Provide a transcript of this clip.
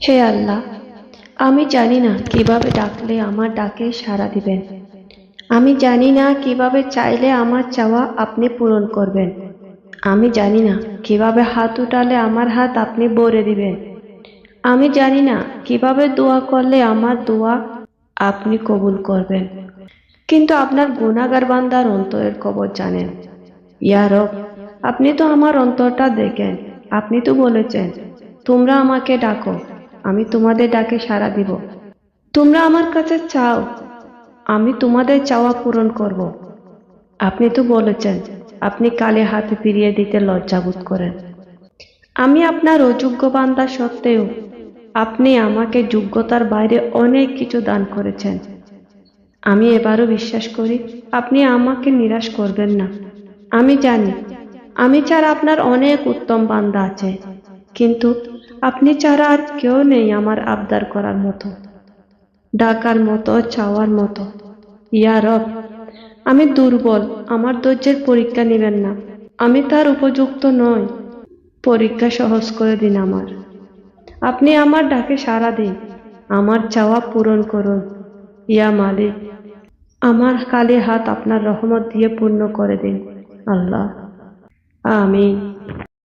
হে আল্লাহ, আমি জানি না কীভাবে ডাকলে আমার ডাকে সাড়া দিবেন। আমি জানি না কীভাবে চাইলে আমার চাওয়া আপনি পূরণ করবেন। আমি জানি না কীভাবে হাত উঠালে আমার হাত আপনি ভরে দিবেন। আমি জানি না কীভাবে দোয়া করলে আমার দোয়া আপনি কবুল করবেন। কিন্তু আপনার গুণাগার বান্দার অন্তরের খবর জানেন। ইয়ারব আপনি তো আমার অন্তরটা দেখেন। আপনি তো বলেছেন, তোমরা আমাকে ডাকো। আমি তোমাদের ডাকে সাড়া দিব। তোমরা আমার কাছে চাও, আমি তোমাদের চাওয়া পূরণ করব। আপনি তো বলেছেন, আপনি কালে হাতে ফিরিয়ে দিতে লজ্জাবোধ করেন। আমি আপনার অযোগ্য বান্দা সত্ত্বেও আপনি আমাকে যোগ্যতার বাইরে অনেক কিছু দান করেছেন। আমি এবারও বিশ্বাস করি, আপনি আমাকে নিরাশ করবেন না। আমি জানি, আমি ছাড়া আপনার অনেক উত্তম বান্দা আছে, কিন্তু আপনি ছাড়া আর কেউ নেই আমার আবদার করার মতো, ডাকার মতো, চাওয়ার মতো। ইয়া রব, আমি দুর্বল, আমার ধৈর্যের পরীক্ষা নেবেন না। আমি তার উপযুক্ত নই, পরীক্ষা সহজ করে দিন আমার। আপনি আমার ডাকে সাড়া দিন, আমার চাওয়া পূরণ করুন। ইয়া মালিক, আমার কালে হাত আপনার রহমত দিয়ে পূর্ণ করে দিন, আল্লাহ। আমিন।